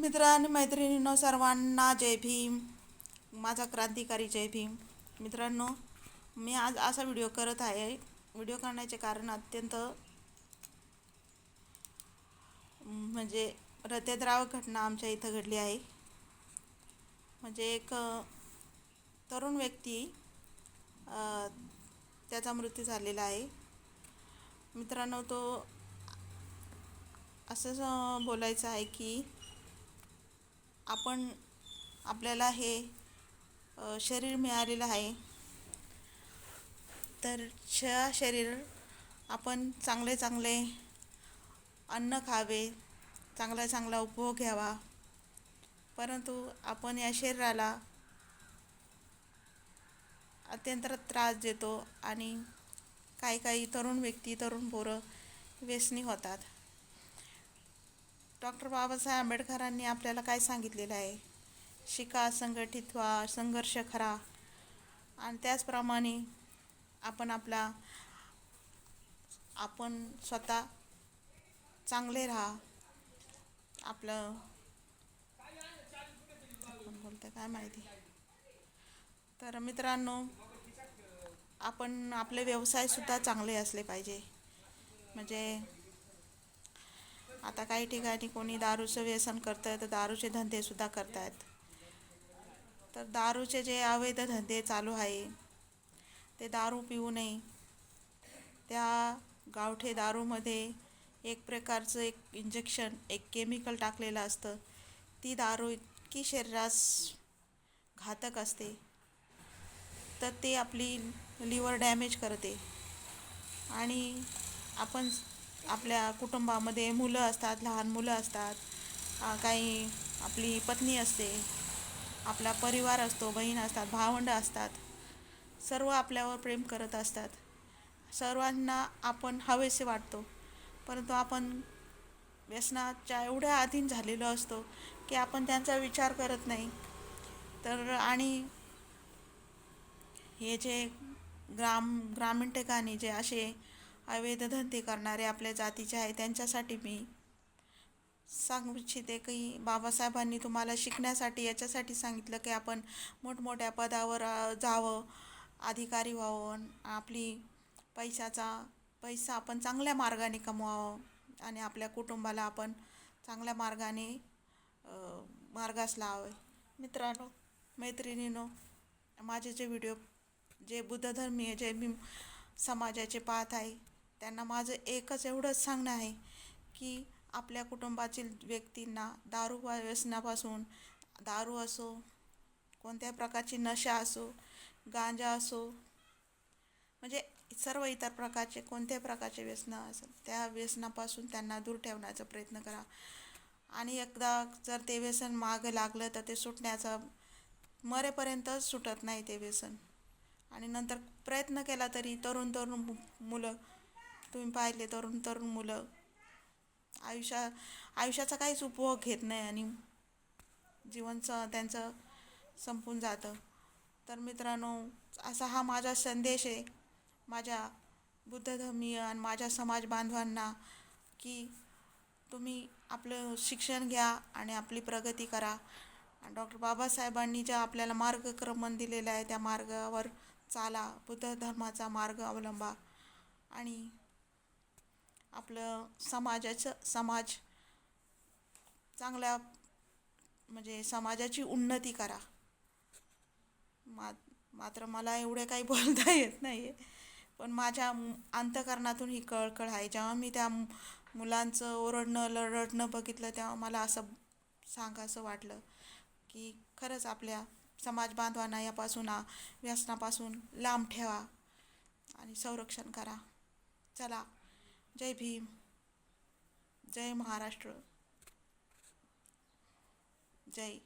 मित्र आणि मैत्रिणींनो सर्वांना जय भीम. माझा क्रांतिकारी जय भीम. मित्रांनो मी आज असा व्हिडिओ करत आहे. व्हिडिओ करण्याचे कारण अत्यंत म्हणजे हृदयद्रावक घटना आमच्या इथं घडली आहे. म्हणजे एक तरुण व्यक्ती त्याचा मृत्यू झालेला आहे. मित्रांनो तो असंच बोलायचं आहे की आपण आपल्याला हे शरीर मिळालेलं आहे. तर श शरीर आपण चांगले चांगले अन्न खावे चांगला चांगला उपभोग घ्यावा. परंतु आपण या शरीराला अत्यंत त्रास देतो आणि काही काही तरुण व्यक्ती तरुण पोरं व्यसनी होतात. डॉक्टर बाबासाहेब आंबेडकरांनी आपल्याला काय सांगितलेलं आहे? शिका संघटित व्हा संघर्ष करा. आणि त्याचप्रमाणे आपण आपला आपण स्वतः चांगले राहा. आपलं कोण बोलतं काय माहिती? तर मित्रांनो आपण आपले व्यवसायसुद्धा चांगले असले पाहिजे. म्हणजे आता काही ठिकाणी कोणी दारूचं व्यसन करतं तर दारूचे धंदेसुद्धा करत आहेत तर दारूचे जे अवैध धंदे चालू आहे ते दारू पिऊ नये. त्या गावठे दारूमध्ये एक प्रकारचं एक इंजेक्शन एक केमिकल टाकलेलं असतं. ती दारू इतकी शरीरास घातक असते तर ते आपली लिवर डॅमेज करते. आणि आपण आपल्या कुटुंबामध्ये मुलं असतात लहान मुलं असतात काही आपली पत्नी असते आपला परिवार असतो बहीण असतात भावंडं असतात सर्व आपल्यावर प्रेम करत असतात. सर्वांना आपण हवेसे वाटतो परंतु आपण व्यसनाच्या एवढ्या अधीन झालेलो असतो की आपण त्यांचा विचार करत नाही. तर आणि हे जे ग्राम ग्रामीण ठिकाणी जे असे अवैध धंदे करणारे आपल्या जातीचे आहे त्यांच्यासाठी मी सांगू इच्छिते की बाबासाहेबांनी तुम्हाला शिकण्यासाठी याच्यासाठी सांगितलं की आपण मोठमोठ्या पदावर जावं अधिकारी व्हावं आपली पैशाचा पैसा आपण चांगल्या मार्गाने कमवावं आणि आपल्या कुटुंबाला आपण चांगल्या मार्गाने मार्गास लावावे. मित्रांनो मैत्रिणींनो माझे जे व्हिडिओ जे बुद्धधर्मीय जे मी समाजाचे पाहत आहे त्यांना माझं एकच एवढंच सांगणं आहे की आपल्या कुटुंबातील व्यक्तींना दारू व्यसनापासून दारू असो कोणत्या प्रकारची नशा असो गांजा असो म्हणजे सर्व इतर प्रकारचे कोणत्या प्रकारचे व्यसनं असेल त्या व्यसनापासून त्यांना दूर ठेवण्याचा प्रयत्न करा. आणि एकदा जर ते व्यसन मागं लागलं तर ते सुटण्याचा मरेपर्यंतच सुटत नाही ते व्यसन. आणि नंतर प्रयत्न केला तरी तरुण तरुण मु मुलं तुम्ही पाहिले तरुण तरुण मुलं. आयुष्या आयुष्याचा काहीच उपभोग घेत नाही आणि जीवनचं त्यांचं संपून जातं. तर मित्रांनो असा हा माझा संदेश आहे माझ्या बुद्धधर्मीय आणि माझ्या समाज बांधवांना की तुम्ही आपलं शिक्षण घ्या आणि आपली प्रगती करा. आणि डॉक्टर बाबासाहेबांनी ज्या आपल्याला मार्गक्रमण दिलेलं आहे त्या मार्गावर चाला बुद्ध धर्माचा मार्ग अवलंबा. आणि आपलं समाजाचं समाज चांगल्या म्हणजे समाजाची उन्नती करा. मा मात्र मला एवढे काही बोलता येत नाही आहे पण माझ्या अंतकरणातून ही कळकळ आहे. जेव्हा मी त्या मुलांचं ओरडणं लरडणं बघितलं तेव्हा मला असं सांगायचं वाटलं की खरंच आपल्या समाज बांधवांना यापासून व्यसनापासून लांब ठेवा आणि संरक्षण करा. चला. जय भीम जय महाराष्ट्र जय